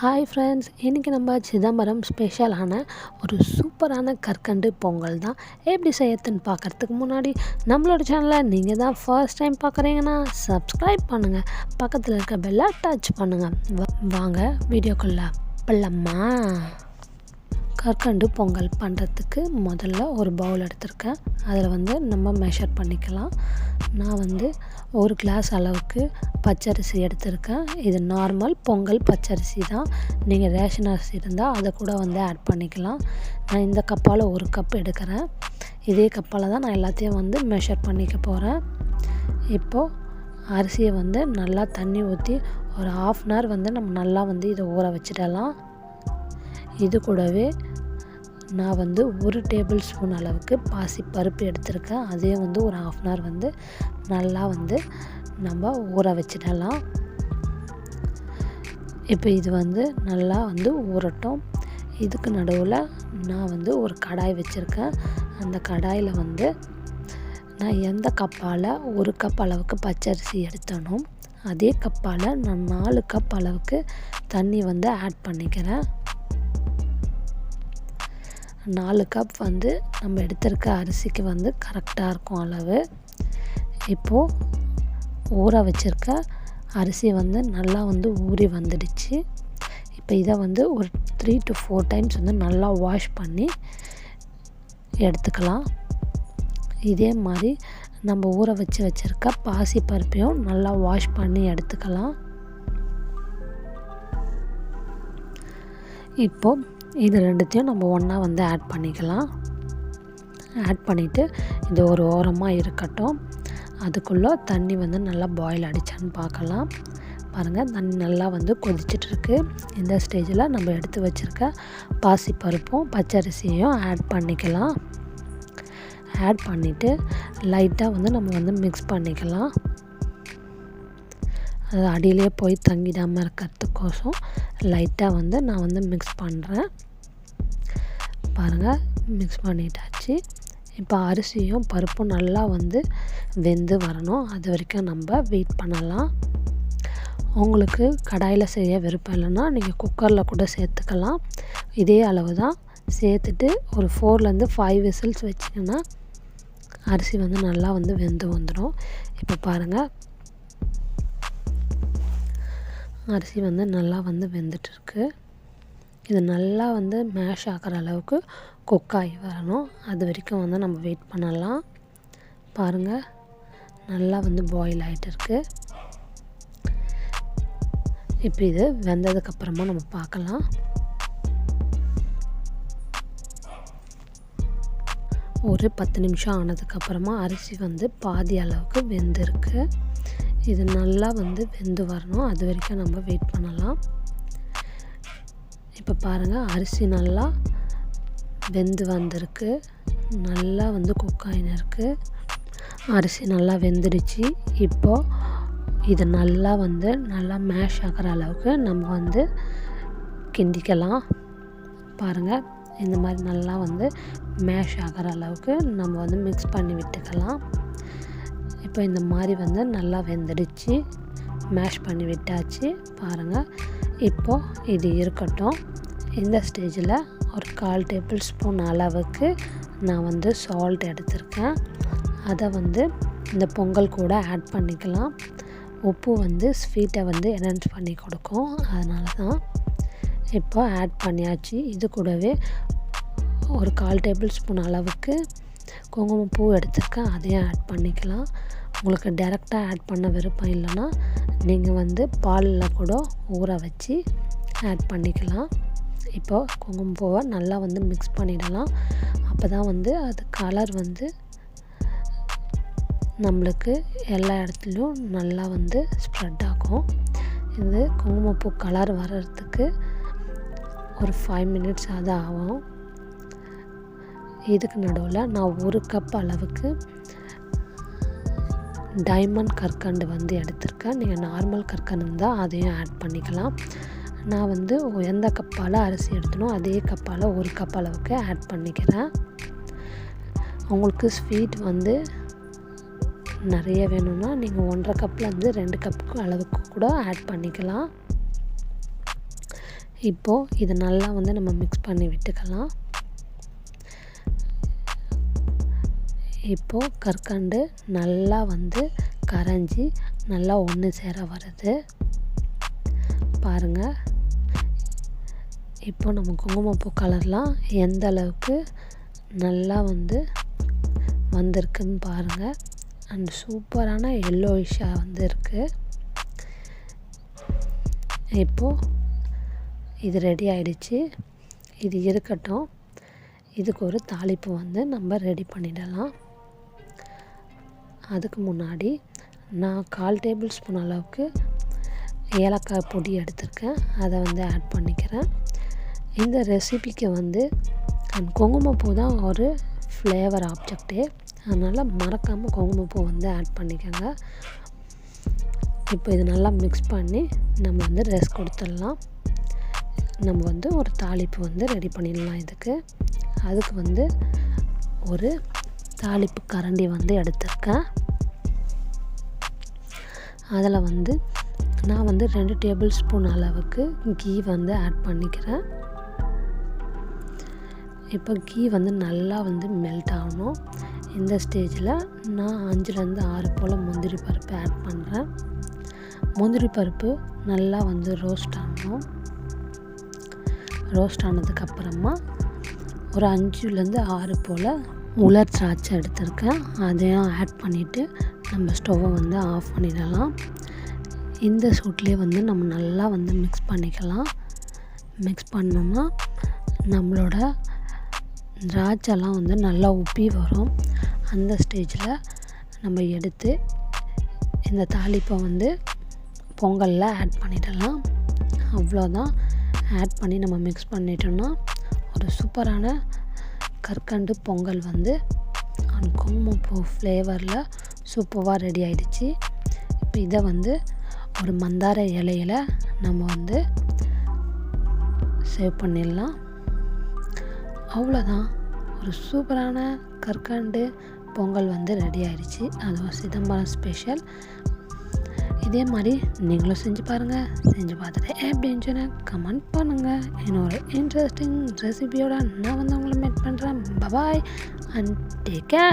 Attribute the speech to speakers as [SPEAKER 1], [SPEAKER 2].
[SPEAKER 1] Hi friends இன்றைக்கி நம்ம சிதம்பரம் ஸ்பெஷலான ஒரு சூப்பரான கற்கண்டு பொங்கல் தான். எப்படி செய்யறதுன்னு பார்க்குறதுக்கு முன்னாடி நம்மளோட சேனலை நீங்கள் தான் ஃபர்ஸ்ட் டைம் பார்க்குறீங்கன்னா சப்ஸ்கிரைப் பண்ணுங்கள் பக்கத்தில் இருக்க பெல்லை டச் பண்ணுங்கள் வாங்க வீடியோக்குள்ளே பல்லம்மா கற்கண்டு பொங்கல் பண்ணுறதுக்கு முதல்ல ஒரு பவுல் எடுத்திருக்கேன். அதில் வந்து நம்ம மெஷர் பண்ணிக்கலாம். நான் வந்து ஒரு கிளாஸ் அளவுக்கு பச்சரிசி எடுத்திருக்கேன். இது நார்மல் பொங்கல் பச்சரிசி தான். நீங்கள் ரேஷன் அரிசி இருந்தால் அதை கூட வந்து ஆட் பண்ணிக்கலாம். நான் இந்த கப்பால் ஒரு கப் எடுக்கிறேன். இதே கப்பால் தான் நான் எல்லாத்தையும் வந்து மெஷர் பண்ணிக்க போகிறேன் இப்போது அரிசியை வந்து நல்லா தண்ணி ஊற்றி ஒரு ஆஃப் அன் ஹவர் வந்து நம்ம நல்லா வந்து இதை ஊற வச்சிடலாம். இது கூடவே நான் வந்து ஒரு டேபிள் ஸ்பூன் அளவுக்கு பாசி பருப்பு எடுத்திருக்கேன். அதே வந்து ஒரு ஆஃப் அன் ஹவர் வந்து நல்லா வந்து நம்ம ஊற வச்சிடலாம். இப்போ இது வந்து நல்லா வந்து ஊறட்டும். இதுக்கு நடுவில் நான் வந்து ஒரு கடாய் வச்சுருக்கேன். அந்த கடாயில் வந்து நான் எந்த கப்பால் ஒரு கப் அளவுக்கு பச்சரிசி எடுத்தனோ அதே கப்பால் நான் நாலு கப் அளவுக்கு தண்ணி வந்து ஆட் பண்ணிக்கிறேன். நாலு கப் வந்து நம்ம எடுத்திருக்க அரிசிக்கு வந்து கரெக்டாக இருக்கும் அளவு. இப்போது ஊற வச்சுருக்க அரிசி வந்து நல்லா வந்து ஊறி வந்துடுச்சு. இப்போ இதை வந்து ஒரு த்ரீ டு ஃபோர் டைம்ஸ் வந்து நல்லா வாஷ் பண்ணி எடுத்துக்கலாம். இதே மாதிரி நம்ம ஊற வச்சு வச்சுருக்க பாசி பருப்பையும் நல்லா வாஷ் பண்ணி எடுத்துக்கலாம். இப்போது இது ரெண்டுத்தையும் நம்ம ஒன்றா வந்து ஆட் பண்ணிக்கலாம். ஆட் பண்ணிவிட்டு இது ஒரு ஓரமாக இருக்கட்டும். அதுக்குள்ளே தண்ணி வந்து நல்லா பாயில் அடித்தான்னு பார்க்கலாம். பாருங்கள் தண்ணி நல்லா வந்து கொதிச்சிட்ருக்கு இந்த ஸ்டேஜில் நம்ம எடுத்து வச்சுருக்க பாசிப்பருப்பும் பச்சரிசியும் ஆட் பண்ணிக்கலாம். ஆட் பண்ணிவிட்டு லைட்டாக வந்து நம்ம வந்து மிக்ஸ் பண்ணிக்கலாம். அது அடியிலே போய் தங்கிடாமல் இருக்கிறதுக்கோசம் லைட்டாக வந்து நான் வந்து மிக்ஸ் பண்ணுறேன் பாருங்கள் மிக்ஸ் பண்ணிட்டாச்சு. இப்போ அரிசியும் பருப்பும் நல்லா வந்து வெந்து வரணும். அது வரைக்கும் நம்ம வெயிட் பண்ணலாம். உங்களுக்கு கடாயில் செய்ய விருப்பம் இல்லைன்னா நீங்கள் குக்கரில் கூட சேர்த்துக்கலாம். இதே அளவு தான். சேர்த்துட்டு ஒரு ஃபோர்லேருந்து ஃபைவ் விசில்ஸ் வச்சிங்கன்னா அரிசி வந்து நல்லா வந்து வெந்து வந்துடும். இப்போ பாருங்கள் அரிசி வந்து நல்லா வந்து வெந்துட்டுருக்கு. இது நல்லா வந்து மேஷ் ஆகிற அளவுக்கு குக் வரணும். அது வரைக்கும் வந்து நம்ம வெயிட் பண்ணலாம். பாருங்கள் நல்லா வந்து பாயில் ஆகிட்டு இருக்கு இப்போ இது வெந்ததுக்கப்புறமா நம்ம பார்க்கலாம். ஒரு பத்து நிமிஷம் ஆனதுக்கப்புறமா அரிசி வந்து பாதி அளவுக்கு வெந்திருக்கு. இது நல்லா வந்து வெந்து வரணும். அது வரைக்கும் நம்ம வெயிட் பண்ணலாம். இப்போ பாருங்கள் அரிசி நல்லா வெந்து வந்திருக்கு. நல்லா வந்து குக் ஆகின்னு இருக்குது அரிசி நல்லா வெந்துடுச்சு. இப்போது இது நல்லா வந்து நல்லா மேஷ் ஆகிற அளவுக்கு நம்ம வந்து கிண்டிக்கலாம். பாருங்கள் இந்த மாதிரி நல்லா வந்து மேஷ் ஆகிற அளவுக்கு நம்ம வந்து மிக்ஸ் பண்ணி விட்டுக்கலாம். இப்போ இந்த மாதிரி வந்து நல்லா வெந்துடுச்சு. மேஷ் பண்ணி விட்டாச்சு. பாருங்கள் இப்போது இது இருக்கட்டும். இந்த ஸ்டேஜில் ஒரு கால் டேபிள் ஸ்பூன் அளவுக்கு நான் வந்து சால்ட் எடுத்திருக்கேன். அதை வந்து இந்த பொங்கல் கூட ஆட் பண்ணிக்கலாம். உப்பு வந்து ஸ்வீட்டை வந்து என்ஹான்ஸ் பண்ணி கொடுக்கும். அதனால தான் இப்போ ஆட் பண்ணியாச்சு. இது கூடவே ஒரு கால் டேபிள் ஸ்பூன் அளவுக்கு குங்குமப்பூ எடுத்திருக்கேன் அதையும் ஆட் பண்ணிக்கலாம். உங்களுக்கு டேரெக்டாக ஆட் பண்ண விருப்பம் இல்லைன்னா நீங்கள் வந்து பாலில் கூட ஊற வச்சு ஆட் பண்ணிக்கலாம். இப்போது குங்குமப்பூவை நல்லா வந்து மிக்ஸ் பண்ணிடலாம். அப்போ தான் வந்து அது கலர் வந்து நம்மளுக்கு எல்லா இடத்துலையும் நல்லா வந்து ஸ்ப்ரெட் ஆகும். இது குங்குமப்பூ கலர் வர்றதுக்கு ஒரு ஃபைவ் மினிட்ஸ் அது ஆகும். இதுக்கு நடுவில் நான் ஒரு கப் அளவுக்கு டைமண்ட் கற்கண்டு வந்து எடுத்திருக்கேன். நீங்கள் நார்மல் கற்கண்டு இருந்தால் அதையும் ஆட் பண்ணிக்கலாம். நான் வந்து எந்த கப்பால் அரிசி எடுத்தனோ அதே கப்பால் ஒரு கப் அளவுக்கு ஆட் பண்ணிக்கிறேன். உங்களுக்கு ஸ்வீட் வந்து நிறைய வேணும்னா நீங்கள் ஒன்றரை கப்லேருந்து ரெண்டு கப்புக்கு அளவுக்கு கூட ஆட் பண்ணிக்கலாம். இப்போது இதை நல்லா வந்து நம்ம மிக்ஸ் பண்ணி விட்டுக்கலாம். இப்போது கற்கண்டு நல்லா வந்து கரைஞ்சி நல்லா ஒன்று சேர வருது. பாருங்கள் இப்போ நம்ம குங்குமப்பூ கலர்லாம் எந்த அளவுக்கு நல்லா வந்து வந்திருக்குன்னு பாருங்கள் அண்ட் சூப்பரான எல்லோயிஷாக வந்து இருக்குது இப்போது இது ரெடி ஆயிடுச்சு. இது இருக்கட்டும். இதுக்கு ஒரு தாளிப்பு வந்து நம்ம ரெடி பண்ணிடலாம். அதுக்கு முன்னாடி நான் கால் டேபிள் ஸ்பூன் அளவுக்கு ஏலக்காய் பொடி எடுத்திருக்கேன். அதை வந்து ஆட் பண்ணிக்கிறேன். இந்த ரெசிபிக்கு வந்து குங்குமப்பூ தான் ஒரு ஃப்ளேவர் ஆப்ஜெக்டே அதனால் மறக்காமல் குங்குமப்பூ வந்து ஆட் பண்ணிக்கோங்க. இப்போ இது நல்லா மிக்ஸ் பண்ணி நம்ம வந்து ரெஸ்ட் கொடுத்துடலாம். நம்ம வந்து ஒரு தாளிப்பு வந்து ரெடி பண்ணிடலாம் இதுக்கு. அதுக்கு வந்து ஒரு தாளிப்பு கரண்டி வந்து எடுத்திருக்கேன். அதில் வந்து நான் வந்து ரெண்டு டேபிள் ஸ்பூன் அளவுக்கு கீ வந்து ஆட் பண்ணிக்கிறேன். இப்போ கீ வந்து நல்லா வந்து மெல்ட் ஆகணும். இந்த ஸ்டேஜில் நான் அஞ்சுலேருந்து ஆறு போல் முந்திரி பருப்பு ஆட் பண்ணுறேன் முந்திரி பருப்பு நல்லா வந்து ரோஸ்ட் ஆகணும். ரோஸ்ட் ஆனதுக்கப்புறமா ஒரு அஞ்சுலேருந்து ஆறு போல் உலர் திராட்சை எடுத்திருக்கேன். அதையும் ஆட் பண்ணிவிட்டு நம்ம ஸ்டவ்வை வந்து ஆஃப் பண்ணிடலாம். இந்த சூட்லேயே வந்து நம்ம நல்லா வந்து மிக்ஸ் பண்ணிக்கலாம். மிக்ஸ் பண்ணோம்னா நம்மளோட திராட்சைலாம் வந்து நல்லா உப்பி வரும். அந்த ஸ்டேஜில் நம்ம எடுத்து இந்த தாளிப்பை வந்து பொங்கலில் ஆட் பண்ணிடலாம். அவ்வளோதான். ஆட் பண்ணி நம்ம மிக்ஸ் பண்ணிட்டோம்னா ஒரு சூப்பரான கற்கண்டு பொங்கல் வந்து குங்குமப்பூ ஃப்ளேவரில் சூப்பராக ரெடி ஆகிடுச்சு இப்போ இதை வந்து ஒரு மந்தார இலையில் நம்ம வந்து சேவ் பண்ணிடலாம். அவ்வளோதான் ஒரு சூப்பரான கற்கண்டு பொங்கல் வந்து ரெடி ஆயிடுச்சு. அதுவும் சிதம்பரம் ஸ்பெஷல் இதே மாதிரி நீங்களும் செஞ்சு பாருங்கள் செஞ்சு பார்த்துட்டு எப்படின்னு சொன்னால் கமெண்ட் பண்ணுங்கள் என்னோட இன்ட்ரெஸ்டிங் ரெசிபியோட நான் வந்து உங்களை மீட் பண்ணுறேன் பபாய் அண்ட் டேக் கேர்